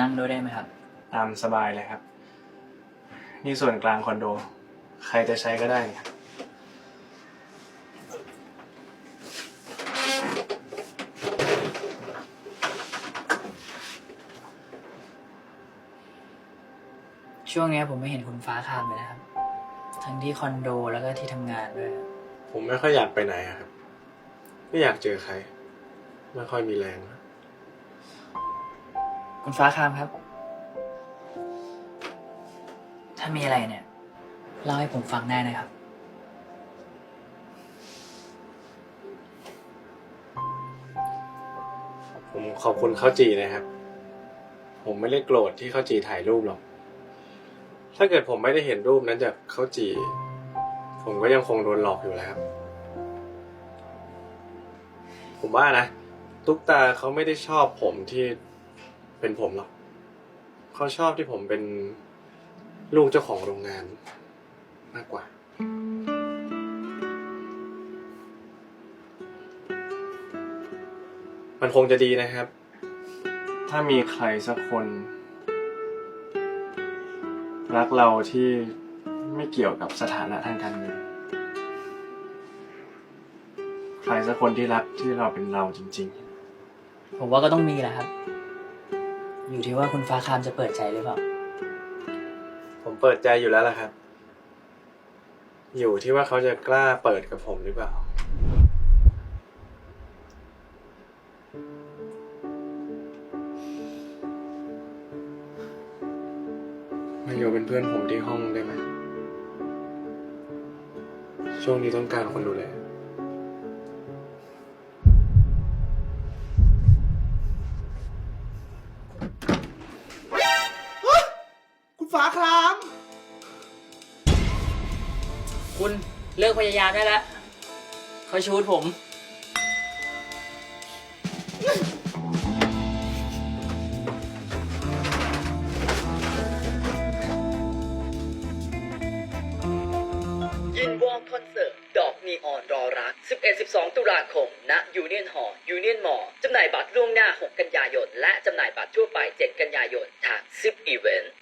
นั่งด้วยได้ไหมครับ ตามสบายเลยครับ นี่ส่วนกลางคอนโด ใครจะใช้ก็ได้เนี่ยช่วงเนี้ยผมไม่เห็นคุณฟ้าคามเลยนะครับ ทั้งที่คอนโดแล้วก็ที่ทำงานด้วย ผมไม่ค่อยอยากไปไหนอะครับ ไม่อยากเจอใคร ไม่ค่อยมีแรง คุณฟ้าคามครับ ถ้ามีอะไรเนี่ย เล่าให้ผมฟังได้นะครับ ผมขอบคุณข้าวจีนะครับ ผมไม่ได้โกรธที่ข้าวจีถ่ายรูปหรอก ถ้าเกิดผมไม่ได้เห็นรูปนั้นจากข้าวจี ผมก็ยังคงโดนหลอกอยู่แล้วครับ ผมว่านะ ตุ๊กตาเขาไม่ได้ชอบผมที่ เป็นผมหรอกเขาชอบที่ผมเป็นลูกเจ้าของโรงงานมากกว่า มันคงจะดีนะครับ ถ้ามีใครสักคน รักเราที่ไม่เกี่ยวกับสถานะทางการเงิน ใครสักคนที่รักที่เราเป็นเราจริง ผมว่าก็ต้องมีแหละครับ อยู่ที่ว่าคุณฟ้าคามจะเปิดใจหรือเปล่า ผมเปิดใจอยู่แล้วล่ะครับ อยู่ที่ว่าเขาจะกล้าเปิดกับผมหรือเปล่า มาอยู่เป็นเพื่อนผมที่ห้องได้ไหม ช่วงนี้ต้องการคนดูแล คุณฟ้าครามคุณเลิกพยายามได้แล้วเขาชูดผม ยินวอร์มคอนเสิร์ต ดอกนีออนรอรัก 11-12 ตุลาคม ณ ยูเนียนหอ ยูเนียนมอ จำหน่ายบัตรล่วงหน้า 6 กันยายน และจำหน่ายบัตรทั่วไป 7 กันยายน ทางซิปอีเวนต์